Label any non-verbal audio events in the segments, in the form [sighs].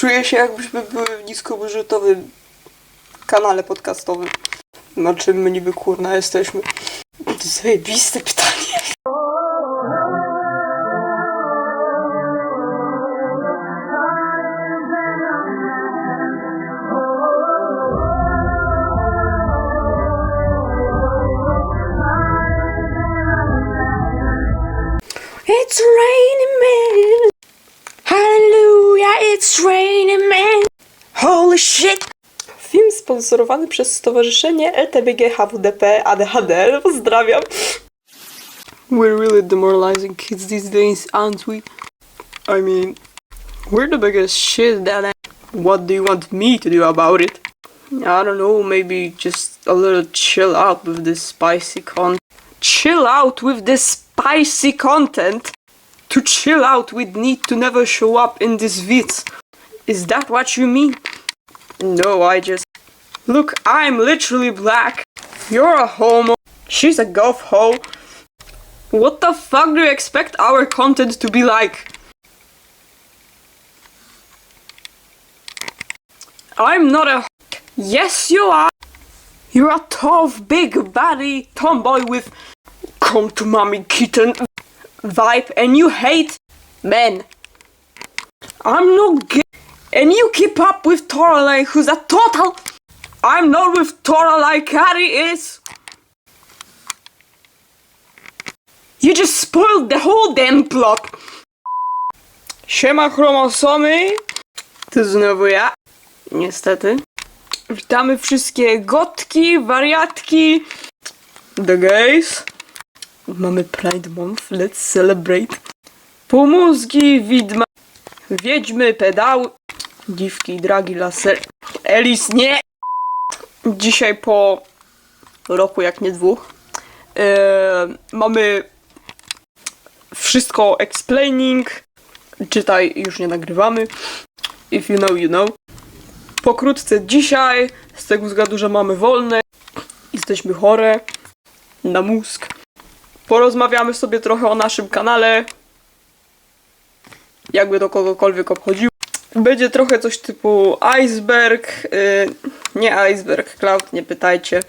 Czuję się jakbyśmy były w niskobudżetowym kanale podcastowym. Na czym my niby kurna jesteśmy? To zajebiste pytanie. Sponsorowany przez Stowarzyszenie LTBG HWDP ADHD. Pozdrawiam. We're really demoralizing kids these days, aren't we? I mean, we're the biggest shit that What do you want me to do about it? I don't know, maybe just a little chill out with this spicy content. Chill out with this spicy content? To chill out, we'd need to never show up in this vids. Is that what you mean? No, I just. Look, I'm literally black. You're a homo. She's a goth hoe. What the fuck do you expect our content to be like? I'm not a. Yes, you are. You're a tough, big, body tomboy with come to mommy kitten vibe, and you hate men. I'm not gay, and you keep up with Toralei, who's a total. I'm not with Toralei, Carrie is. You just spoiled the whole damn plot. Siema chromosomy. To znowu ja. Niestety. Witamy wszystkie gotki, wariatki, the gays. Mamy Pride Month, let's celebrate. Półmózgi, widma, wiedźmy, pedały, dziwki, dragi, laser. Elis, nie! Dzisiaj po roku, jak nie dwóch, e, mamy wszystko explaining. Czytaj, już nie nagrywamy. If you know, you know. Pokrótce dzisiaj, z tego względu, że mamy wolne, jesteśmy chore na mózg. Porozmawiamy sobie trochę o naszym kanale. Jakby to kogokolwiek obchodziło. Będzie trochę coś typu iceberg. Yy, nie iceberg, cloud, nie pytajcie.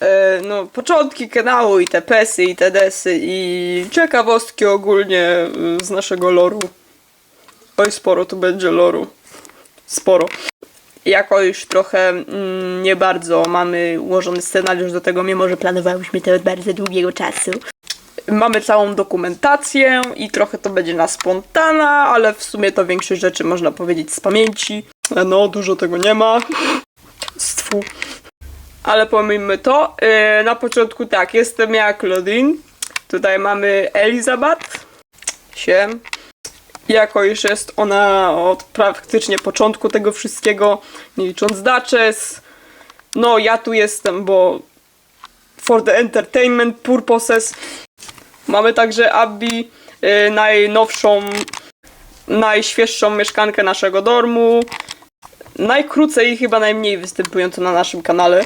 Yy, no, początki kanału i te pesy i te desy i ciekawostki ogólnie yy, z naszego loru. Oj, sporo tu będzie loru. Sporo. Jako już trochę mm, nie bardzo mamy ułożony scenariusz do tego, mimo że planowałyśmy to od bardzo długiego czasu. Mamy całą dokumentację i trochę to będzie na spontana, ale w sumie to większość rzeczy można powiedzieć z pamięci. No, dużo tego nie ma. Stwu. Ale pomijmy to. Yy, na początku tak, jestem ja, Claudine. Tutaj mamy Elizabeth. Siem. Jako już jest ona od praktycznie początku tego wszystkiego, nie licząc Duchess. No, ja tu jestem, bo for the entertainment purposes. Mamy także Abby, y, najnowszą, najświeższą mieszkankę naszego dormu. Najkrócej i chyba najmniej występującą na naszym kanale.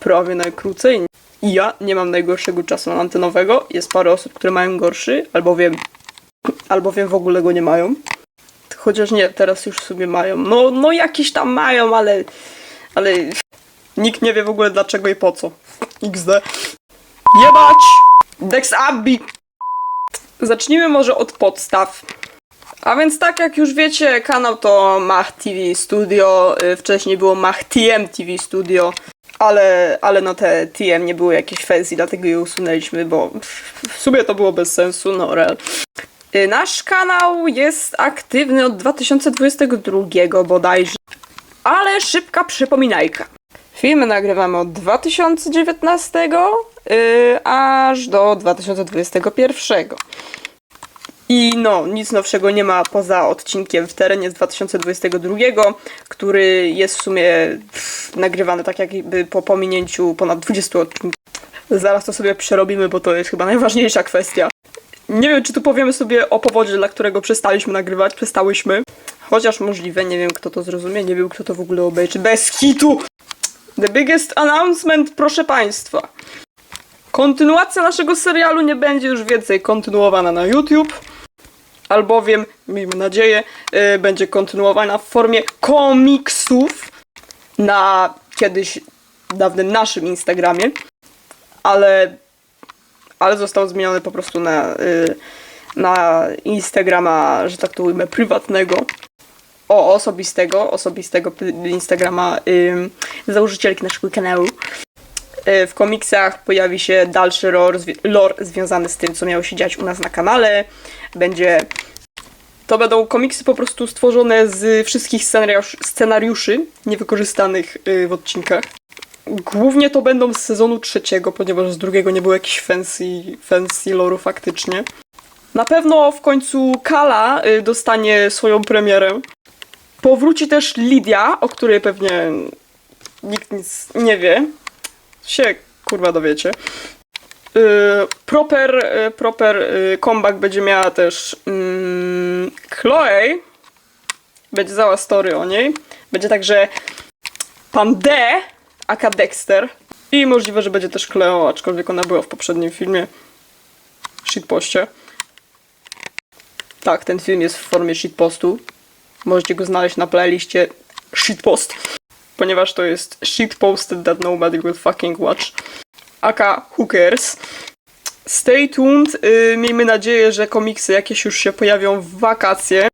Prawie najkrócej. I ja nie mam najgorszego czasu antenowego. Jest parę osób, które mają gorszy, albowiem, albowiem w ogóle go nie mają. Chociaż nie, teraz już sobie mają. No, no jakiś tam mają, ale, ale nikt nie wie w ogóle dlaczego i po co. XD. Jebać! Dex Abby! Zacznijmy może od podstaw. A więc tak jak już wiecie, kanał to Mach TV Studio, y, wcześniej było Mach TM TV Studio, ale, ale no te TM nie były jakieś fancy, dlatego je usunęliśmy, bo w sumie to było bez sensu, no real. Y, Nasz kanał jest aktywny od 2022 bodajże, ale szybka przypominajka. Filmy nagrywamy od 2019 yy, aż do 2021. I no, nic nowszego nie ma poza odcinkiem w terenie z 2022, który jest w sumie pff, nagrywany tak jakby po pominięciu ponad 20 odcinków. Zaraz to sobie przerobimy, bo to jest chyba najważniejsza kwestia. Nie wiem, czy tu powiemy sobie o powodzie, dla którego przestaliśmy nagrywać, przestałyśmy. Chociaż możliwe, nie wiem kto to zrozumie, nie wiem kto to w ogóle obejrzy. Bez hitu! The biggest announcement, proszę Państwa. Kontynuacja naszego serialu nie będzie już więcej kontynuowana na YouTube. albowiem, miejmy nadzieję, y, będzie kontynuowana w formie komiksów na kiedyś dawnym naszym Instagramie, ale, ale został zmieniony po prostu na, y, na Instagrama, że tak to ujmę, prywatnego. O, osobistego, osobistego Instagrama ym, założycielki naszego kanału. Y, W komiksach pojawi się dalszy lore, lore związany z tym, co miało się dziać u nas na kanale. Będzie. To będą komiksy po prostu stworzone z wszystkich scenariusz, scenariuszy niewykorzystanych y, w odcinkach. Głównie to będą z sezonu trzeciego, ponieważ z drugiego nie było jakichś fancy, fancy lore'u faktycznie. Na pewno w końcu Kala y, dostanie swoją premierę. Powróci też Lidia, o której pewnie nikt nic nie wie. Się kurwa dowiecie. Yy, proper, yy, proper yy, comeback będzie miała też yy, Chloe. Będzie cała story o niej. Będzie także pan D, aka Dexter. I możliwe, że będzie też Cleo, aczkolwiek ona była w poprzednim filmie. Shitpoście. Tak, ten film jest w formie shitpostu. Możecie go znaleźć na playliście shitpost. Ponieważ to jest shitposted that nobody will fucking watch. Aka cares. Stay tuned. Yy, miejmy nadzieję, że komiksy jakieś już się pojawią w wakacje.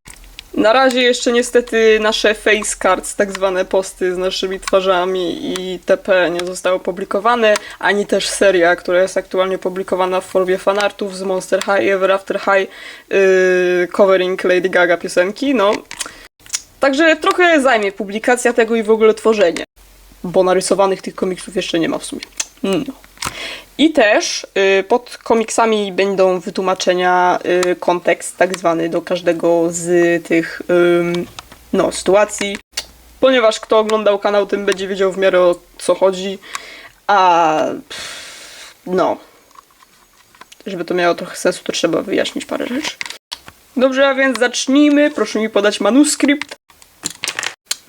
Na razie jeszcze niestety nasze face cards, tak zwane posty z naszymi twarzami i TP nie zostały opublikowane, ani też seria, która jest aktualnie publikowana w formie fanartów z Monster High Ever After High yy, covering Lady Gaga piosenki, no. Także trochę zajmie publikacja tego i w ogóle tworzenie, bo narysowanych tych komiksów jeszcze nie ma w sumie. No. I też y, pod komiksami będą wytłumaczenia, y, kontekst tak zwany do każdego z tych no, sytuacji. Ponieważ kto oglądał kanał, tym będzie wiedział w miarę o co chodzi. A no. Żeby to miało trochę sensu, to trzeba wyjaśnić parę rzeczy. Dobrze, a więc zacznijmy. Proszę mi podać manuskrypt.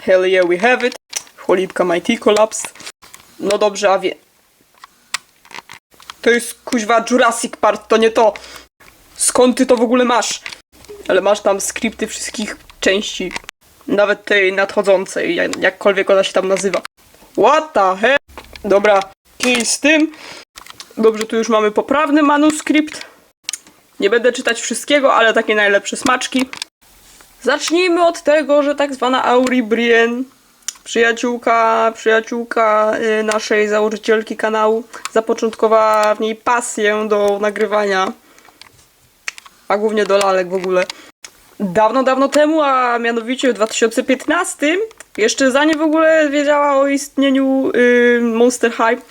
Hell yeah, we have it. Cholipka Mighty Collapsed. No dobrze, a wie... To jest kuźwa Jurassic Park, to nie to. Skąd ty to w ogóle masz? Ale masz tam skrypty wszystkich części. Nawet tej nadchodzącej, jak- jakkolwiek ona się tam nazywa. What the hell? Dobra, kij z tym. Dobrze, tu już mamy poprawny manuskrypt. Nie będę czytać wszystkiego, ale takie najlepsze smaczki. Zacznijmy od tego, że tak zwana Auri Brien, przyjaciółka, przyjaciółka y, naszej założycielki kanału, zapoczątkowała w niej pasję do nagrywania, a głównie do lalek w ogóle. Dawno, dawno temu, a mianowicie w 2015, jeszcze zanim w ogóle wiedziała o istnieniu y, Monster High,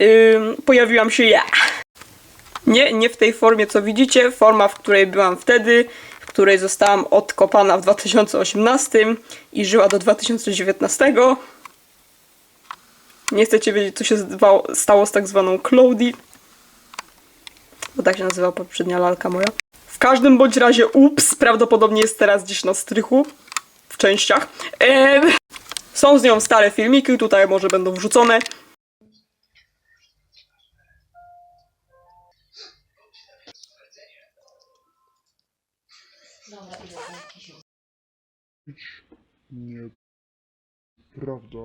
y, pojawiłam się ja. Nie, nie w tej formie, co widzicie. Forma, w której byłam wtedy, której zostałam odkopana w 2018 i żyła do 2019. Nie chcecie wiedzieć, co się stało z tak zwaną Cloudy. Bo tak się nazywała poprzednia lalka moja. W każdym bądź razie, ups, prawdopodobnie jest teraz gdzieś na strychu. W częściach. Em, są z nią stare filmiki, tutaj może będą wrzucone. Nie. Prawda.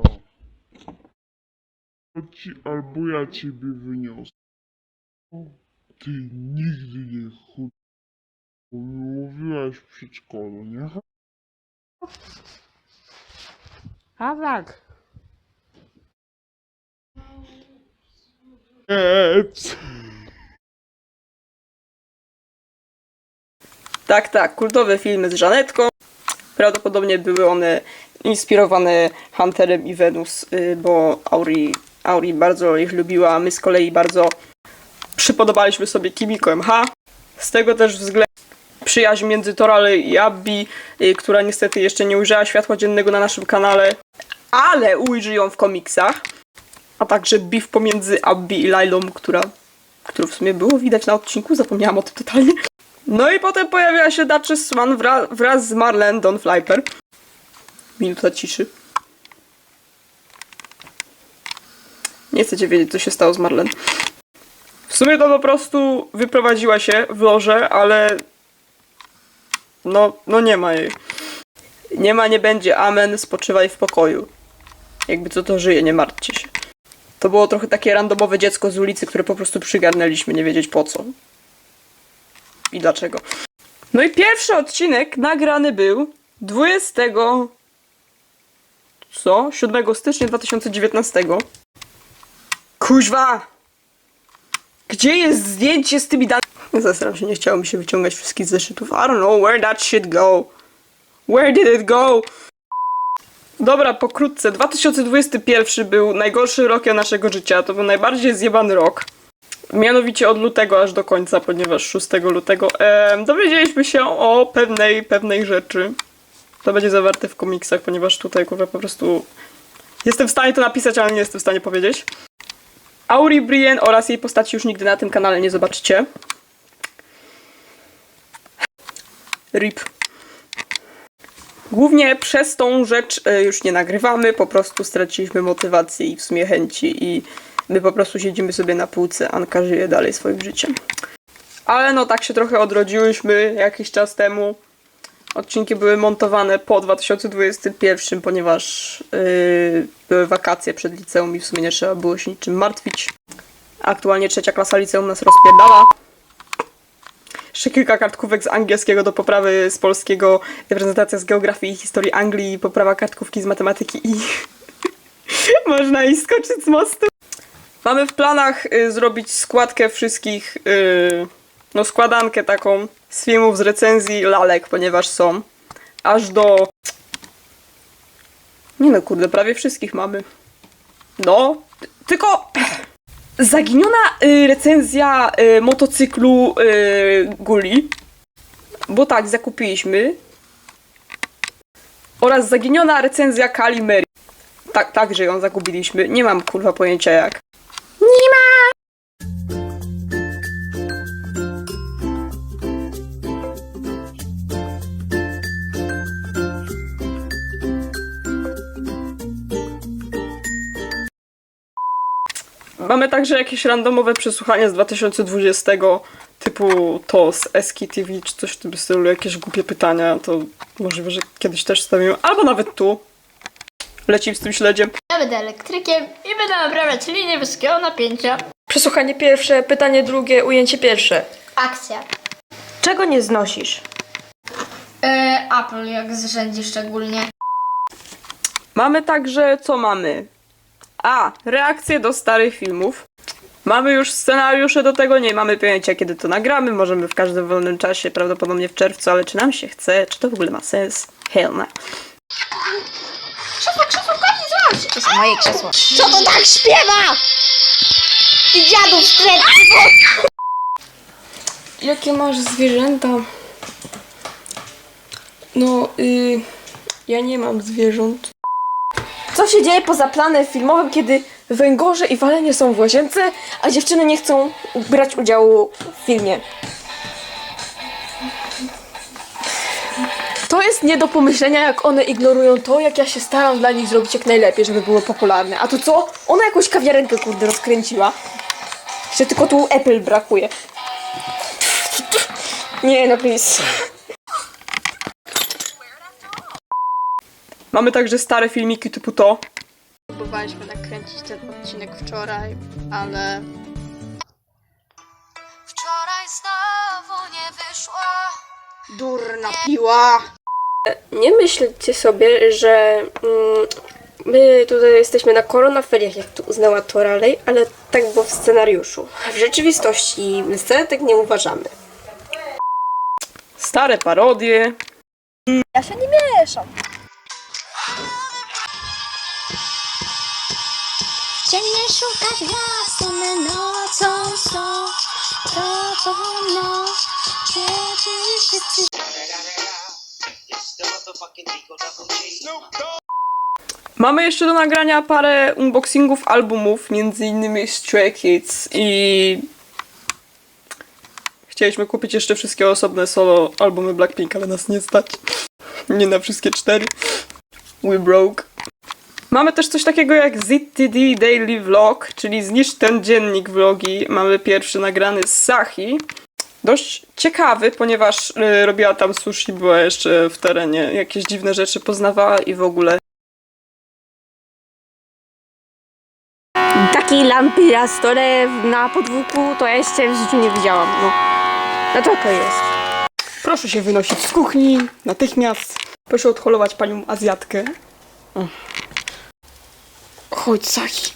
Ci, albo ja ciebie wyniosę. Ty nigdy nie mi mówiłaś w przedszkolu, nie? A tak. Ec! Tak, tak, kultowe filmy z Żanetką. Prawdopodobnie były one inspirowane Hunterem i Venus, y, bo Auri, Auri bardzo ich lubiła, a my z kolei bardzo przypodobaliśmy sobie Kimiko MH. Z tego też względu przyjaźń między Torale i Abby, y, która niestety jeszcze nie ujrzała światła dziennego na naszym kanale, ale ujrzy ją w komiksach. A także beef pomiędzy Abby i Lailą, która, którą w sumie było widać na odcinku, zapomniałam o tym totalnie. No i potem pojawiła się Duchess Swan wra- wraz z Marlene Don Flyper. Minuta ciszy. Nie chcecie wiedzieć, co się stało z Marlene. W sumie to po prostu wyprowadziła się w loże, ale No, no nie ma jej. Nie ma, nie będzie, amen, spoczywaj w pokoju. Jakby co to żyje, nie martwcie się. To było trochę takie randomowe dziecko z ulicy, które po prostu przygarnęliśmy, nie wiedzieć po co. I dlaczego. No i pierwszy odcinek nagrany był 20. Co? 7 stycznia 2019. Kuźwa! Gdzie jest zdjęcie z tymi danymi? Zastanawiam się, nie chciało mi się wyciągać wszystkich zeszytów. I don't know where that shit go. Where did it go? Dobra, pokrótce. 2021 był najgorszy rok naszego życia. To był najbardziej zjebany rok. Mianowicie od lutego aż do końca, ponieważ 6 lutego em, dowiedzieliśmy się o pewnej, pewnej rzeczy. To będzie zawarte w komiksach, ponieważ tutaj kurwa po prostu jestem w stanie to napisać, ale nie jestem w stanie powiedzieć. Auri Brienne oraz jej postaci już nigdy na tym kanale nie zobaczycie. RIP. Głównie przez tą rzecz e, już nie nagrywamy, po prostu straciliśmy motywację i w sumie chęci i my po prostu siedzimy sobie na półce, Anka żyje dalej swoim życiem. Ale no tak się trochę odrodziłyśmy jakiś czas temu. Odcinki były montowane po 2021, ponieważ yy, były wakacje przed liceum i w sumie nie trzeba było się niczym martwić. Aktualnie trzecia klasa liceum nas rozpierdala. Jeszcze kilka kartkówek z angielskiego do poprawy z polskiego, prezentacja z geografii i historii Anglii, poprawa kartkówki z matematyki i [laughs] można i skoczyć z mostu. Mamy w planach y, zrobić składkę wszystkich, y, no składankę taką z filmów, z recenzji lalek, ponieważ są. Aż do... Nie no kurde, prawie wszystkich mamy. No, tylko... Zaginiona y, recenzja y, motocyklu y, Guli. Bo tak, zakupiliśmy. Oraz zaginiona recenzja Kali Mary. Tak, także ją zakupiliśmy. Nie mam kurwa pojęcia jak. Mamy także jakieś randomowe przesłuchania z 2020, typu to z Eski TV, czy coś w tym stylu, jakieś głupie pytania, to możliwe, że kiedyś też stawiamy, albo nawet tu. Lecim z tym śledziem. Ja będę elektrykiem i będę naprawiać linię wysokiego napięcia. Przesłuchanie pierwsze, pytanie drugie, ujęcie pierwsze. Akcja. Czego nie znosisz? E, Apple jak zrzędzi szczególnie. Mamy także, co mamy? A, reakcje do starych filmów. Mamy już scenariusze do tego, nie mamy pojęcia kiedy to nagramy, możemy w każdym wolnym czasie, prawdopodobnie w czerwcu, ale czy nam się chce, czy to w ogóle ma sens? Hell no. To jest moje krzesło. Co to tak śpiewa? Ty dziadów wstrętny! Jakie masz zwierzęta? No, y, ja nie mam zwierząt. Co się dzieje poza planem filmowym, kiedy węgorze i walenie są w łazience, a dziewczyny nie chcą brać udziału w filmie? To jest nie do pomyślenia, jak one ignorują to, jak ja się staram dla nich zrobić jak najlepiej, żeby było popularne. A to co? Ona jakąś kawiarenkę, kurde, rozkręciła. Jeszcze tylko tu Apple brakuje. Nie, no please. Mamy także stare filmiki typu to. Próbowaliśmy nakręcić ten odcinek wczoraj, ale Wczoraj znowu nie wyszło. durna piła. Nie myślcie sobie, że mm, my tutaj jesteśmy na koronaferiach, jak tu uznała to Raleigh, ale tak było w scenariuszu. W rzeczywistości my wcale tak nie uważamy. Stare parodie. Ciemnie szuka gwiazd, one nocą są. Tobą noc, kiedy wszyscy Mamy jeszcze do nagrania parę unboxingów albumów, między innymi Stray Kids i chcieliśmy kupić jeszcze wszystkie osobne solo albumy Blackpink, ale nas nie stać. Nie na wszystkie cztery. We broke. Mamy też coś takiego jak ZTD Daily Vlog, czyli zniszcz ten dziennik vlogi. Mamy pierwszy nagrany z Sahi. Dość ciekawy, ponieważ y, robiła tam sushi, była jeszcze w terenie, jakieś dziwne rzeczy poznawała i w ogóle. Takiej lampy na stole na podwórku to ja jeszcze w życiu nie widziałam. No, no to to jest. Proszę się wynosić z kuchni natychmiast. Proszę odholować panią Azjatkę. O. Chodź, Saki.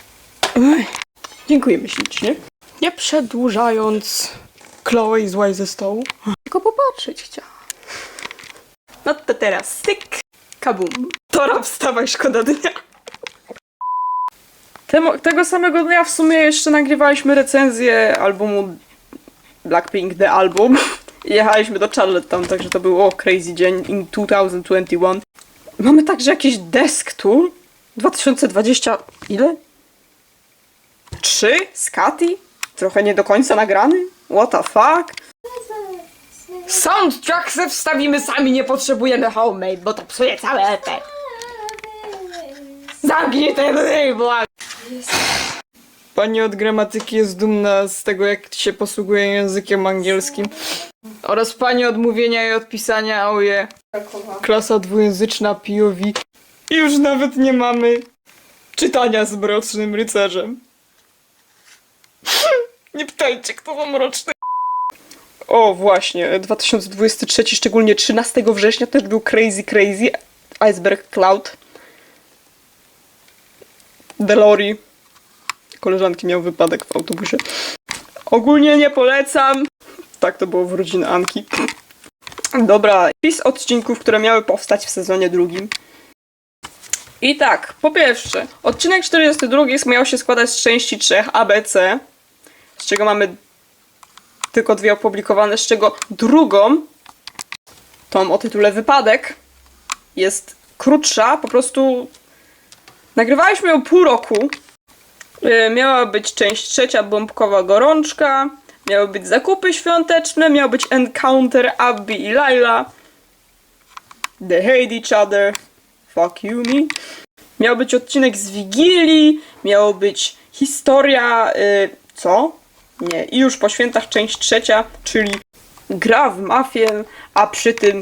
Dziękujemy ślicznie. Nie przedłużając, Chloe złaj ze stołu. Tylko popatrzeć chciała. No to teraz styk, kabum. Tora, wstawaj, szkoda dnia. Temo, tego samego dnia w sumie jeszcze nagrywaliśmy recenzję albumu Blackpink The Album. I jechaliśmy do Charlottetown, także to był o crazy dzień in 2021. Mamy także jakiś desk tour 2020 ile? Trzy? Z Kati? Trochę nie do końca nagrany? What the fuck? Soundtrack se wstawimy sami, nie potrzebujemy homemade, bo to psuje cały efekt. Zamknij ten ryj, błagam. Pani od gramatyki jest dumna z tego, jak się posługuje językiem angielskim. Oraz pani od mówienia i od pisania, oje. Klasa dwujęzyczna POV. I już nawet nie mamy czytania z Mrocznym Rycerzem. [laughs] nie pytajcie, kto to Mroczny. O, właśnie, 2023, szczególnie 13 września też był crazy, crazy. Iceberg Cloud. Delory koleżanki miał wypadek w autobusie. Ogólnie nie polecam. Tak to było w rodzinie Anki. Dobra, wpis odcinków, które miały powstać w sezonie drugim. I tak, po pierwsze, odcinek 42 miał się składać z części 3 ABC, z czego mamy tylko dwie opublikowane, z czego drugą, tą o tytule Wypadek, jest krótsza, po prostu nagrywaliśmy ją pół roku, Y, Miała być część trzecia, bombkowa gorączka. Miały być zakupy świąteczne, miał być encounter Abby i Laila. They hate each other. Fuck you me. Miał być odcinek z Wigilii, miało być historia. Y, co? Nie. I już po świętach część trzecia, czyli gra w mafię, a przy tym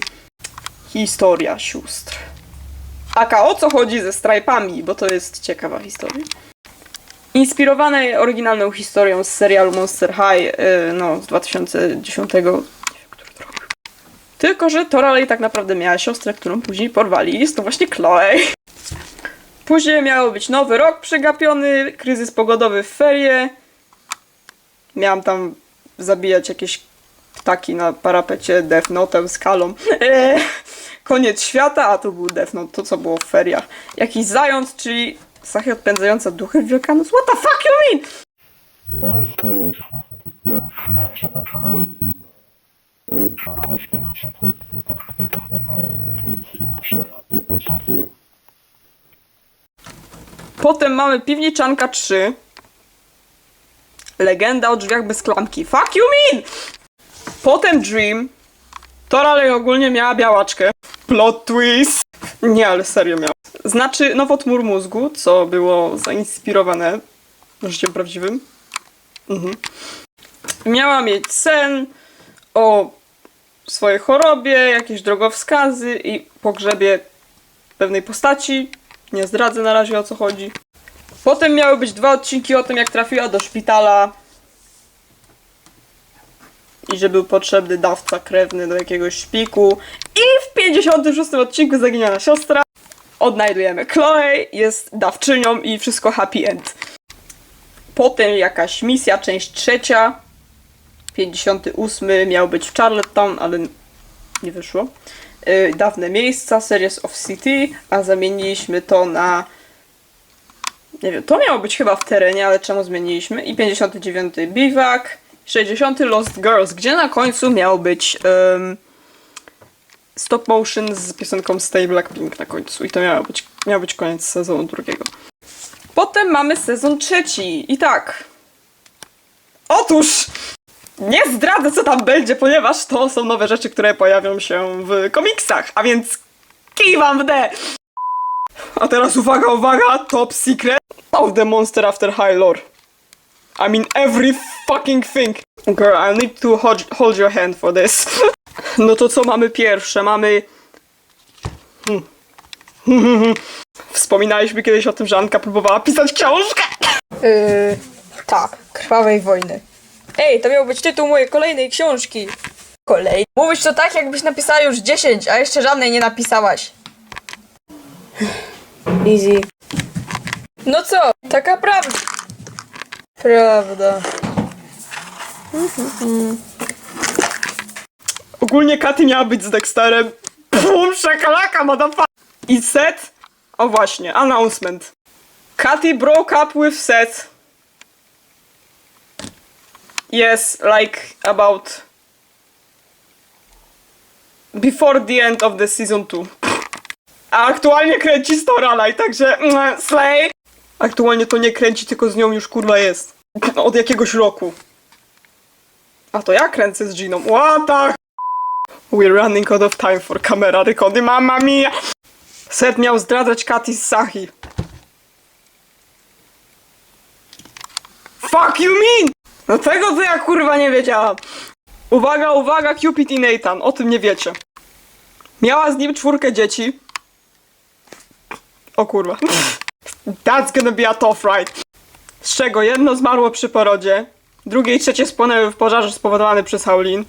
historia sióstr. Aka o co chodzi ze strajpami, bo to jest ciekawa historia. Inspirowane oryginalną historią z serialu Monster High, yy, no z 2010. Nie wiem, który to rok. Tylko, że Toralej tak naprawdę miała siostrę, którą później porwali. Jest to właśnie Chloe. Później miało być nowy rok przegapiony, kryzys pogodowy w ferie. Miałam tam zabijać jakieś ptaki na parapecie Death Note'em, skalą. Eee, [laughs] koniec świata, a to był Death Note, to co było w feriach. Jakiś zając, czyli Sachia odpędzająca duchy w Wielkanoc. What the fuck you mean? Potem mamy Piwniczanka 3. Legenda o drzwiach bez klamki. Fuck you mean? Potem Dream. Toralej ogólnie miała białaczkę. Plot twist. Nie, ale serio miała. Znaczy nowotwór mózgu, co było zainspirowane życiem prawdziwym. Mhm. Miała mieć sen o swojej chorobie, jakieś drogowskazy i pogrzebie pewnej postaci. Nie zdradzę na razie o co chodzi. Potem miały być dwa odcinki o tym, jak trafiła do szpitala i że był potrzebny dawca krewny do jakiegoś szpiku. I w 56 odcinku zaginiona siostra. Odnajdujemy Chloe, jest dawczynią i wszystko happy end. Potem jakaś misja, część trzecia. 58 miał być w Charlottetown, ale nie wyszło. Yy, dawne miejsca, Series of City, a zamieniliśmy to na. Nie wiem, to miało być chyba w terenie, ale czemu zmieniliśmy? I 59 Biwak, 60 Lost Girls, gdzie na końcu miał być em, stop motion z piosenką Stay Blackpink na końcu. I to miał być, miał być koniec sezonu drugiego. Potem mamy sezon trzeci. I tak. Otóż nie zdradzę, co tam będzie, ponieważ to są nowe rzeczy, które pojawią się w komiksach, a więc kiwam w D. A teraz uwaga, uwaga, top secret of the Monster After High Lore. I mean every fucking thing. Girl, I need to hold, hold your hand for this. [laughs] No to co mamy pierwsze? Mamy... Hmm. [laughs] Wspominaliśmy kiedyś o tym, że Anka próbowała pisać książkę. Yy, tak, Krwawej Wojny. Ej, to miał być tytuł mojej kolejnej książki. Kolej. Mówisz to tak, jakbyś napisała już 10, a jeszcze żadnej nie napisałaś. [sighs] Easy. No co? Taka prawda. Prawda. Ogólnie Katy miała być z Dexterem. Pum, szakalaka, motherfucker. I Seth... O właśnie, announcement. Katy broke up with Seth. Yes, like about... Before the end of the season 2. A aktualnie kręci Storalaj, także... mm, Slay! Aktualnie to nie kręci, tylko z nią już kurwa jest. Od jakiegoś roku. A to ja kręcę z Giną. What We're running out of time for camera recording, mamma mia! Seth miał zdradzać Katy z Sahi. Fuck you mean! No tego to ja kurwa nie wiedziałam. Uwaga, uwaga, Cupid i Nathan, o tym nie wiecie. Miała z nim czwórkę dzieci. O kurwa. [laughs] That's gonna be a tough ride. Z czego jedno zmarło przy porodzie, drugie i trzecie spłonęły w pożarze spowodowany przez Haulin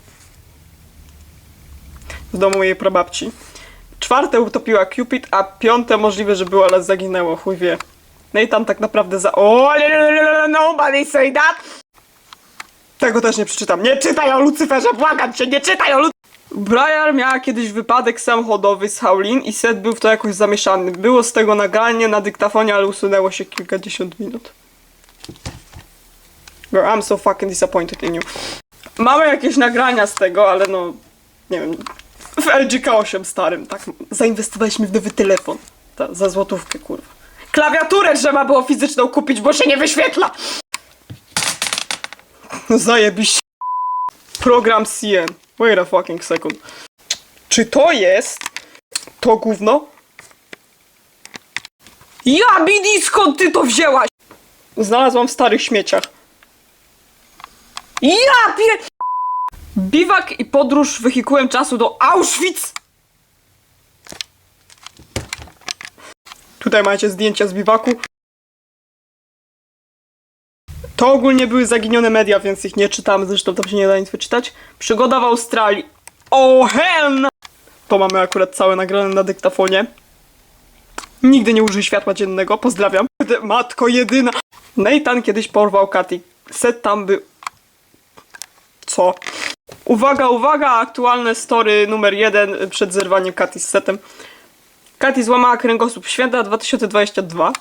w domu jej prababci. Czwarte utopiła Cupid, a piąte możliwe, że było, ale zaginęło, chuj wie. Nathan tak naprawdę za... O, nobody say that! Tego też nie przeczytam. Nie czytaj o Lucyferze, błagam cię, nie czytaj o Lucyferze! Briar miała kiedyś wypadek samochodowy z Haulin i Seth był w to jakoś zamieszany. Było z tego nagranie na dyktafonie, ale usunęło się kilkadziesiąt minut. Girl, I'm so fucking disappointed in you. Mamy jakieś nagrania z tego, ale no... Nie wiem, w LG K8 starym, tak. Zainwestowaliśmy w nowy telefon. Ta, za złotówkę, kurwa. Klawiaturę trzeba było fizyczną kupić, bo się nie wyświetla! Zajebiście. Program CN. Wait a fucking second. Czy to jest to gówno? Ja, Bidi, skąd ty to wzięłaś? Znalazłam w starych śmieciach. Ja pier... Biwak i podróż wehikułem czasu do Auschwitz! Tutaj macie zdjęcia z biwaku. To ogólnie były zaginione media, więc ich nie czytam, zresztą tam się nie da nic wyczytać. Przygoda w Australii. O hell! To mamy akurat całe nagrane na dyktafonie. Nigdy nie użyj światła dziennego, pozdrawiam. Matko jedyna! Nathan kiedyś porwał Katy. Set tam był... Co? Uwaga, uwaga! Aktualne story numer jeden przed zerwaniem Katy z setem. Katy złamała kręgosłup święta 2022.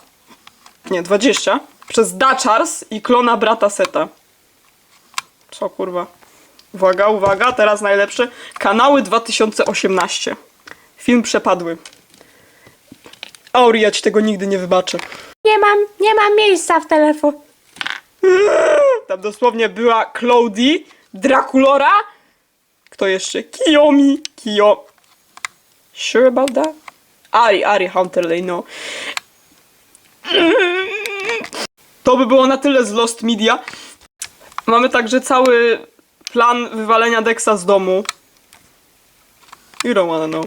Nie, 20. Przez Dachars i klona brata Seta. Co kurwa? Uwaga, uwaga, teraz najlepsze. Kanały 2018. Film przepadły. Auri, ja ci tego nigdy nie wybaczę. Nie mam, nie mam miejsca w telefonie. [laughs] Tam dosłownie była Claudie, Draculora. Kto jeszcze? Kiyomi. Kiyo. Sure about that? Ari, Ari Hunterley, no. [laughs] To by było na tyle z Lost Media. Mamy także cały plan wywalenia Dexa z domu. You don't wanna know.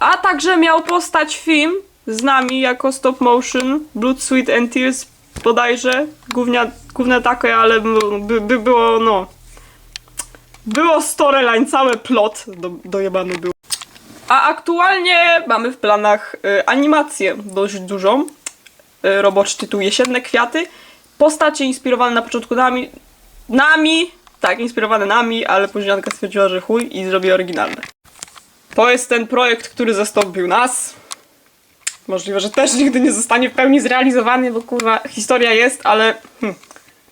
A także miał postać film z nami jako stop motion Blood, Sweat and Tears bodajże. Gównia, gówne takie, ale by, by było no... Było storyline, cały plot do, dojebany był. A aktualnie mamy w planach y, animację dość dużą. Y, roboczy tytuł Jesienne Kwiaty. Postacie inspirowane na początku nami. Nami! Tak, inspirowane nami, ale później Anka stwierdziła, że chuj i zrobi oryginalne. To jest ten projekt, który zastąpił nas. Możliwe, że też nigdy nie zostanie w pełni zrealizowany, bo kurwa historia jest, ale. Hm.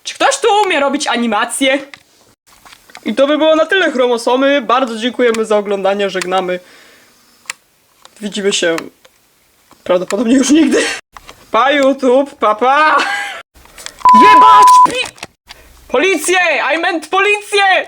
Czy ktoś tu umie robić animacje? I to by było na tyle chromosomy. Bardzo dziękujemy za oglądanie, żegnamy. Widzimy się prawdopodobnie już nigdy. Pa YouTube, papa! Jebać! Pi- Policję! I meant policję!